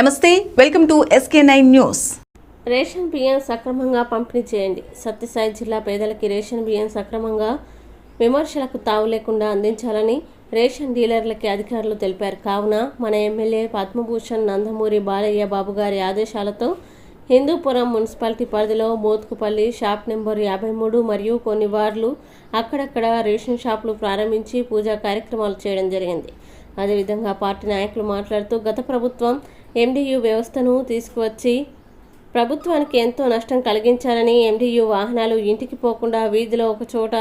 నమస్తే welcome to SK nine news ration బియ్యం సక్రమంగా పంపిణీ చేయండి. సత్యసాయి జిల్లా పేదలకి రేషన్ బియ్యం సక్రమంగా విమర్శలకు తావు లేకుండా అందించాలని రేషన్ డీలర్లకి అధికారులు తెలిపారు. కావున మన ఎమ్మెల్యే పద్మభూషణ్ నందమూరి బాలయ్య బాబు గారి ఆదేశాలతో హిందూపురం మున్సిపాలిటీ పరిధిలో మోత్కుపల్లి షాప్ నెంబర్ యాభై మూడు మరియు కొన్ని వార్లు అక్కడక్కడ రేషన్ షాపులు ప్రారంభించి పూజా కార్యక్రమాలు చేయడం జరిగింది. అదేవిధంగా పార్టీ నాయకులు మాట్లాడుతూ గత ప్రభుత్వం ఎండియు వ్యవస్థను తీసుకువచ్చి ప్రభుత్వానికి ఎంతో నష్టం కలిగించాలని ఎండియు వాహనాలు ఇంటికి పోకుండా వీధిలో ఒక చోట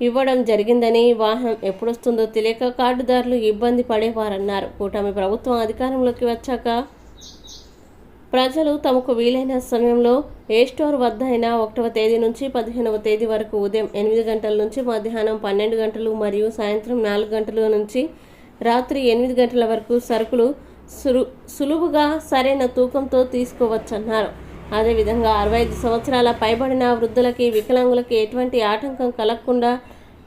ఇవ్వడం జరిగిందని వాహనం ఎప్పుడొస్తుందో తెలియక కార్డుదారులు ఇబ్బంది పడేవారన్నారు. కూటమి ప్రభుత్వం అధికారంలోకి వచ్చాక ప్రజలు తమకు వీలైన సమయంలో ఏ స్టోర్ వద్ద అయినా ఒకటవ తేదీ నుంచి పదిహేనవ తేదీ వరకు ఉదయం ఎనిమిది గంటల నుంచి మధ్యాహ్నం పన్నెండు గంటలు మరియు సాయంత్రం నాలుగు గంటల నుంచి రాత్రి ఎనిమిది గంటల వరకు సరుకులు సులు సులువుగా సరైన తూకంతో తీసుకోవచ్చన్నారు. అదేవిధంగా అరవై ఐదు సంవత్సరాల పైబడిన వృద్ధులకి వికలాంగులకి ఎటువంటి ఆటంకం కలగకుండా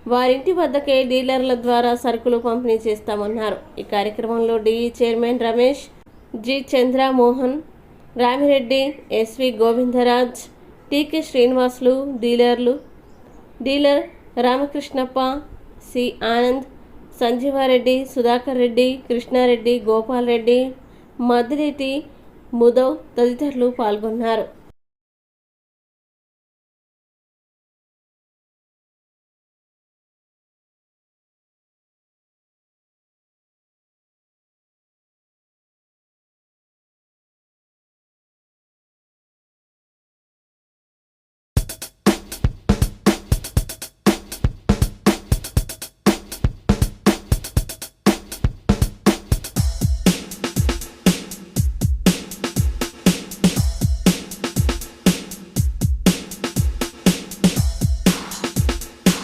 వారింటి వద్దకే డీలర్ల ద్వారా సరుకులు పంపిణీ చేస్తామన్నారు. ఈ కార్యక్రమంలో DE chairman Ramesh G Chandra Mohan Ramireddy SV Govindaraj TK Srinivasulu డీలర్లు డీలర్ రామకృష్ణప్ప సి ఆనంద్ సంజీవారెడ్డి సుధాకర్ రెడ్డి కృష్ణారెడ్డి గోపాల్ రెడ్డి మద్దిరెడ్డి ముదవ్ తదితరులు పాల్గొన్నారు.